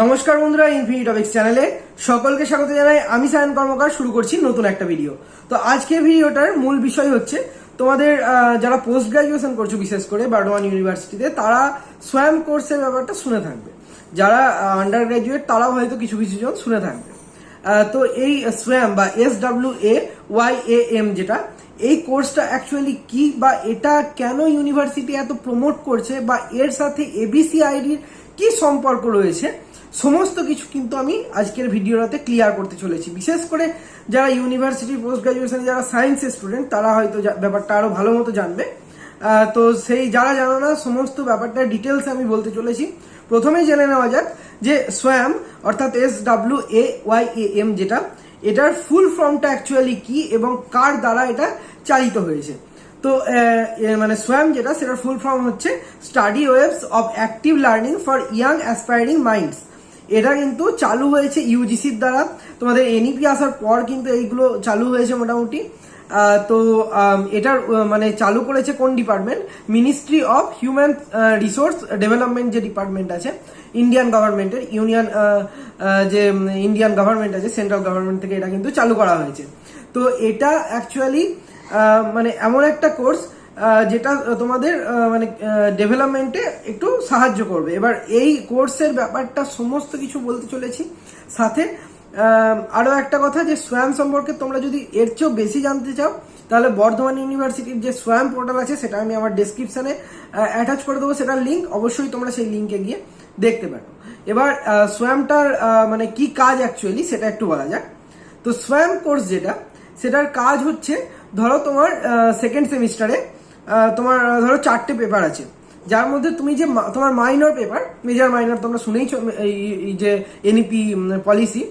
নমস্কার বন্ধুরা infinite topics চ্যানেলে সকলকে স্বাগত জানাই। আমি সায়ন কর্মকার, শুরু করছি নতুন একটা ভিডিও তো আজকের ভিডিওটার মূল বিষয় হচ্ছে, তোমাদের যারা পোস্ট গ্রাজুয়েশন করছ বিশেষ করে বার্ডওয়ান ইউনিভার্সিটিতে তারা সোয়াম কোর্সের ব্যাপারটা শুনে থাকবে। যারা আন্ডার গ্রাজুয়েট তারাও হয়তো কিছু কিছু জন শুনে থাকবে। তো এই সোয়াম বা S W A Y A M যেটা, এই কোর্সটা অ্যাকচুয়ালি কি বা এটা কেন ইউনিভার্সিটি এত প্রমোট করছে বা এর সাথে এবিসি আইডির কি সম্পর্ক রয়েছে সমস্ত কিছু কিন্তু আমি আজকের ভিডিওটাতে ক্লিয়ার করতে চলেছি। বিশেষ করে যারা ইউনিভার্সিটি পোস্ট গ্রাজুয়েশনে যারা সায়েন্সের স্টুডেন্ট তারা হয়তো ব্যাপারটা আরও ভালো মতো জানবে। তো সেই যারা জানো না, সমস্ত ব্যাপারটা ডিটেলস আমি বলতে চলেছি। প্রথমেই জেনে নেওয়া যাক যে সোয়াম অর্থাৎ S W A Y A M যেটা, এটার ফুল ফর্মটা অ্যাকচুয়ালি কি এবং কার দ্বারা এটা চালিত হয়েছে? তো মানে সোয়াম যেটা, সেটার ফুল ফর্ম হচ্ছে study webs of active learning for young aspiring minds এটা কিন্তু চালু হয়েছে ইউজিসির দ্বারা। তোমাদের এনইপি আসার পর কিন্তু এইগুলো চালু হয়েছে মোটামুটি। তো এটার মানে চালু করেছে কোন department ministry of human resource development যে ডিপার্টমেন্ট আছে ইন্ডিয়ান গভর্নমেন্টের ইউনিয়ন যে ইন্ডিয়ান গভর্নমেন্ট আছে সেন্ট্রাল গভর্নমেন্ট থেকে এটা কিন্তু চালু করা হয়েছে। তো এটা অ্যাকচুয়ালি মানে এমন একটা কোর্স যেটা তোমাদের মানে ডেভেলপমেন্টে একটু সাহায্য করবে। এবার এই কোর্সের ব্যাপারটা সমস্ত কিছু বলতে চলেছি। সাথে আহ, আরও একটা কথা যে সোয়াম সম্পর্কে তোমরা যদি এর চেয়েও বেশি জানতে চাও তাহলে বর্ধমান ইউনিভার্সিটির যে সোয়াম পোর্টাল আছে সেটা আমি আমার ডেসক্রিপশনে অ্যাটাচ করে দেবো। সেটার লিঙ্ক অবশ্যই তোমরা সেই লিঙ্কে গিয়ে দেখতে পারো। এবার সোয়ামটার মানে কি কাজ অ্যাকচুয়ালি সেটা একটু বলা যাক। তো সোয়াম কোর্স যেটা সেটার কাজ হচ্ছে ধরো তোমার সেকেন্ড সেমিস্টারে তোমার ধরো চারটে পেপার আছে। যার মধ্যে তুমি যে তোমার মাইনর পেপার মেজর মাইনর তোমরা শুনেইছো এই যে এনইপি পলিসি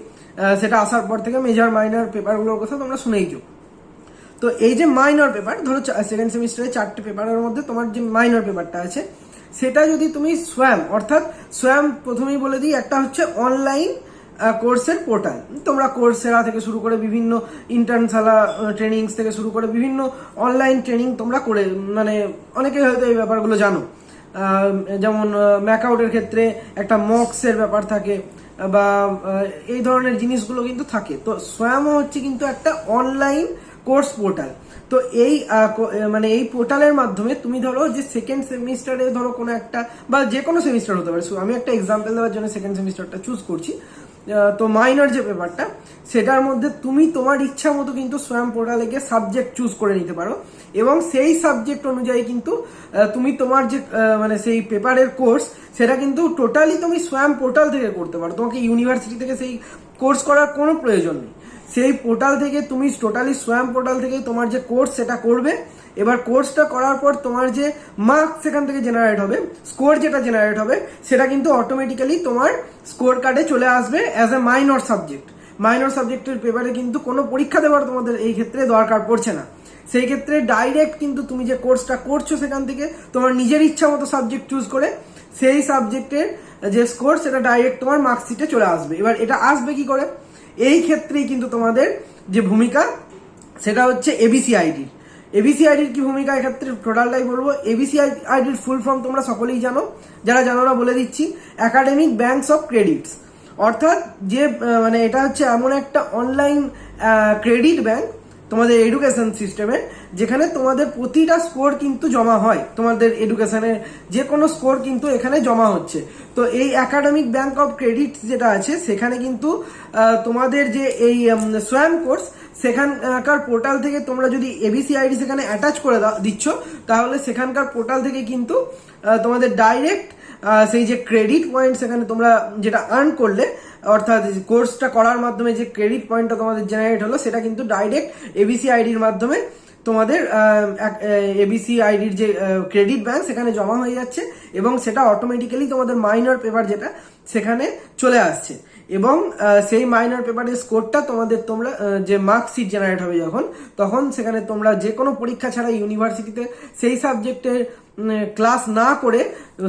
সেটা আসার পর থেকে মেজর মাইনর পেপারগুলোর কথা তোমরা শুনেইছো তো এই যে মাইনর পেপার ধরো সেকেন্ড সেমিস্টারে চারটে পেপারের মধ্যে তোমার যে মাইনর পেপারটা আছে, সেটা যদি তুমি সোয়াম অর্থাৎ সোয়াম প্রথমেই বলে দিই, একটা হচ্ছে অনলাইন কোর্সের পোর্টাল তোমরা কোর্সেরা থেকে শুরু করে বিভিন্ন ইন্টার্নশালা ট্রেনিংস থেকে শুরু করে বিভিন্ন অনলাইন ট্রেনিং তোমরা করে মানে অনেকে হয়তো এই ব্যাপারগুলো জানো। যেমন ম্যাকআউটের ক্ষেত্রে একটা মক্সের ব্যাপার থাকে, বা এই ধরনের জিনিসগুলো কিন্তু থাকে। তো সোয়ামও হচ্ছে কিন্তু একটা অনলাইন কোর্স পোর্টাল তো এই মানে এই পোর্টালের মাধ্যমে তুমি ধরো যে সেকেন্ড সেমিস্টারে ধরো কোনো একটা, বা যে কোনো সেমিস্টার হতে পারে। আমি একটা এক্সাম্পল দেওয়ার জন্য সেকেন্ড সেমিস্টারটা চুজ করছি। তো মাইনর যে পেপারটা সেটার মধ্যে তুমি তোমার ইচ্ছা মতো কিন্তু স্বয়ং পোর্টালে গিয়ে সাবজেক্ট চুজ করে নিতে পারো। এবং সেই সাবজেক্ট অনুযায়ী কিন্তু তুমি তোমার যে মানে সেই পেপারের কোর্স সেটা কিন্তু টোটালি তুমি স্বয়ং পোর্টাল থেকে করতে পারো। তোমাকে ইউনিভার্সিটি থেকে সেই কোর্স করার কোনো প্রয়োজন নেই। সেই পোর্টাল থেকে তুমি টোটালি সোয়াম পোর্টাল থেকে তোমার যে কোর্স সেটা করবে। এবার কোর্সটা করার পর তোমার যে মার্কস সেখান থেকে জেনারেট হবে স্কোর যেটা জেনারেট হবে, সেটা কিন্তু অটোমেটিক্যালি তোমার স্কোর কার্ডে চলে আসবে as a minor subject minor সাবজেক্টের পেপারে কিন্তু কোনো পরীক্ষা দেওয়ার তোমাদের এই ক্ষেত্রে দরকার পড়ছে না। সেই ক্ষেত্রে ডাইরেক্ট কিন্তু তুমি যে কোর্সটা করছ সেখান থেকে তোমার নিজের ইচ্ছা মতো সাবজেক্ট চুজ করে সেই সাবজেক্টের যে স্কোর সেটা ডাইরেক্ট তোমার মার্কশিটে চলে আসবে। এবার এটা আসবে কি করে? এই ক্ষেত্রেই কিন্তু তোমাদের যে ভূমিকা, সেটা হচ্ছে এবিসি আইডির এবিসি আইডির কি ভূমিকা এক্ষেত্রে টোটালটাই বলব? এবিসি আইডির ফুল ফর্ম তোমরা সকলেই জানো। যারা জানো না, বলে দিচ্ছি। একাডেমিক ব্যাংকস অফ ক্রেডিটস অর্থাৎ যে মানে এটা হচ্ছে এমন একটা অনলাইন ক্রেডিট ব্যাংক তোমাদের এডুকেশন সিস্টেমে যেখানে তোমাদের প্রতিটা স্কোর কিন্তু জমা হয়। তোমাদের এডুকেশনের যে কোনো স্কোর কিন্তু এখানে জমা হচ্ছে। তো এই একাডেমিক ব্যাংক অফ ক্রেডিট যেটা আছে, সেখানে কিন্তু তোমাদের যে এই সোয়াম কোর্স সেখানকার পোর্টাল থেকে তোমরা যদি এবিসি আইডি সেখানে অ্যাটাচ করে দিচ্ছ, তাহলে সেখানকার পোর্টাল থেকে কিন্তু তোমাদের ডাইরেক্ট সেই যে ক্রেডিট পয়েন্ট সেখানে তোমরা যেটা আর্ন করলে, অর্থাৎ কোর্সটা করার মাধ্যমে যে ক্রেডিট পয়েন্টটা তোমাদের জেনারেট হলো, সেটা কিন্তু ডাইরেক্ট এবিসি আইডির মাধ্যমে তোমাদের এবিসি আইডির যে ক্রেডিট ব্যাংক সেখানে জমা হয়ে যাচ্ছে এবং সেটা অটোমেটিক্যালি তোমাদের মাইনর পেপার যেটা সেখানে চলে আসছে। এবং সেই মাইনর পেপারের স্কোরটা তোমাদের তোমরা যে মার্কশিট জেনারেট হবে যখন, তখন সেখানে তোমরা যে কোনো পরীক্ষা ছাড়া ইউনিভার্সিটিতে সেই সাবজেক্টের ক্লাস না করে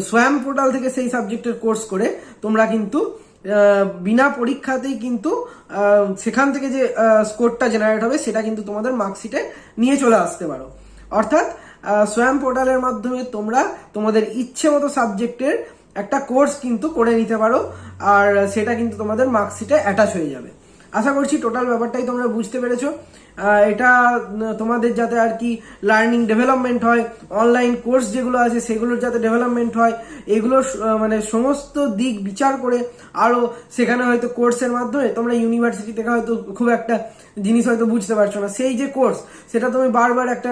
সোয়াম পোর্টাল থেকে সেই সাবজেক্টের কোর্স করে তোমরা কিন্তু বিনা পরীক্ষাতেই কিন্তু সেখান থেকে যে স্কোরটা জেনারেট হবে, সেটা কিন্তু তোমাদের মার্কশিটে নিয়ে চলে আসতে পারো। অর্থাৎ স্বয়ং পোর্টালের মাধ্যমে তোমরা তোমাদের ইচ্ছে মতো সাবজেক্টের একটা কোর্স কিন্তু করে নিতে পারো, আর সেটা কিন্তু তোমাদের মার্কশিটে অ্যাটাচ হয়ে যাবে। আশা করছি টোটাল ব্যাপারটাই তোমরা বুঝতে পেরেছ। এটা তোমাদের যাতে আর কি লার্নিং ডেভেলপমেন্ট হয় অনলাইন কোর্স যেগুলো আছে সেগুলোর যাতে ডেভেলপমেন্ট হয়, এগুলো মানে সমস্ত দিক বিচার করে আরও সেখানে হয়তো কোর্সের মাধ্যমে তোমরা ইউনিভার্সিটি থেকে হয়তো খুব একটা জিনিস হয়তো বুঝতে পারছ না। সেই যে কোর্স সেটা তুমি বারবার একটা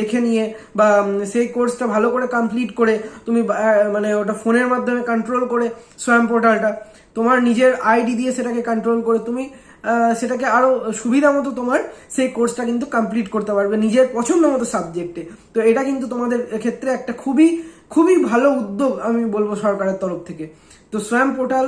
দেখে নিয়ে বা সেই কোর্সটা ভালো করে কমপ্লিট করে তুমি মানে ওটা ফোনের মাধ্যমে কন্ট্রোল করে স্বয়ং পোর্টালটা তোমার নিজের আইডি দিয়ে সেটাকে কন্ট্রোল করে তুমি সেটাকে আরও সুবিধা মতো তোমার সেই কোর্সটা কিন্তু কমপ্লিট করতে পারবে নিজের পছন্দ মতো সাবজেক্টে তো এটা কিন্তু তোমাদের ক্ষেত্রে একটা খুবই খুবই ভালো উদ্যোগ আমি বলব সরকারের তরফ থেকে। তো স্বয়ং পোর্টাল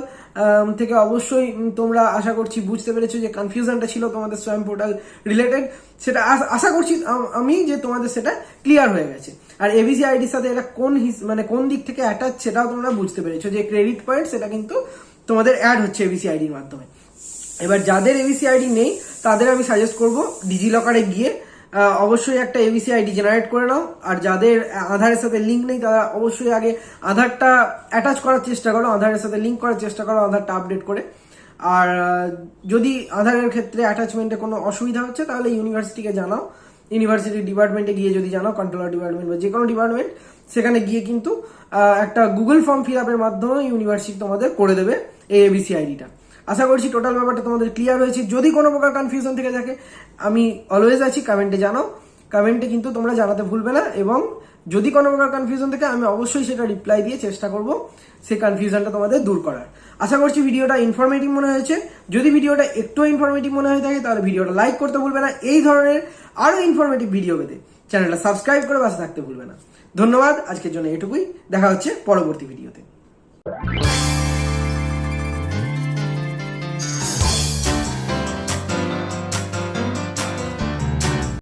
থেকে অবশ্যই তোমরা আশা করছি বুঝতে পেরেছ যে কনফিউশনটা ছিল তোমাদের স্বয়ং পোর্টাল রিলেটেড সেটা আশা করছি আমি যে তোমাদের সেটা ক্লিয়ার হয়ে গেছে। আর এবিসি আইডির সাথে এটা কোন মানে কোন দিক থেকে অ্যাটাচ সেটাও তোমরা বুঝতে পেরেছ যে ক্রেডিট পয়েন্ট সেটা কিন্তু তোমাদের অ্যাড হচ্ছে এবিসি আইডির মাধ্যমে। এবার যাদের এবিসি আইডি নেই, তাদের আমি সাজেস্ট করব ডিজিলকারে গিয়ে অবশ্যই একটা এবিসি আইডি জেনারেট করে নাও। আর যাদের আধারের সাথে লিঙ্ক নেই, তারা অবশ্যই আগে আধারটা অ্যাটাচ করার চেষ্টা করো আধারের সাথে লিঙ্ক করার চেষ্টা করো আধারটা আপডেট করে। আর, যদি আধারের ক্ষেত্রে অ্যাটাচমেন্টে কোনো অসুবিধা হচ্ছে, তাহলে ইউনিভার্সিটিকে জানাও। ইউনিভার্সিটি ডিপার্টমেন্টে গিয়ে যদি জানাও কন্ট্রোলার ডিপার্টমেন্ট বা যে কোনো ডিপার্টমেন্ট সেখানে গিয়ে কিন্তু একটা গুগল ফর্ম ফিল আপের মাধ্যমে ইউনিভার্সিটি তোমাদের করে দেবে এই এবিসি আইডিটা আশা করছি টোটাল ব্যাপারটা তোমাদের ক্লিয়ার হয়েছে। যদি কোনো প্রকার কনফিউশন থেকে থাকে, আমি অলওয়েজ আছি কমেন্টে জানাও। কমেন্টে কিন্তু তোমরা জানাতে ভুলবে না এবং যদি কোনো প্রকার কনফিউশন থাকে, আমি অবশ্যই সেটা রিপ্লাই দিয়ে চেষ্টা করব সেই কনফিউশনটা তোমাদের দূর করার। আশা করছি ভিডিওটা ইনফরমেটিভ মনে হয়েছে। যদি ভিডিওটা একটু ইনফরমেটিভ মনে হয়ে থাকে, তাহলে ভিডিওটা লাইক করতে ভুলবে না। এই ধরনের আরও ইনফরমেটিভ ভিডিও পেতে চ্যানেলটা সাবস্ক্রাইব করে পাশে থাকতে ভুলবে না। ধন্যবাদ। আজকের জন্য এটুকুই। দেখা হচ্ছে পরবর্তী ভিডিওতে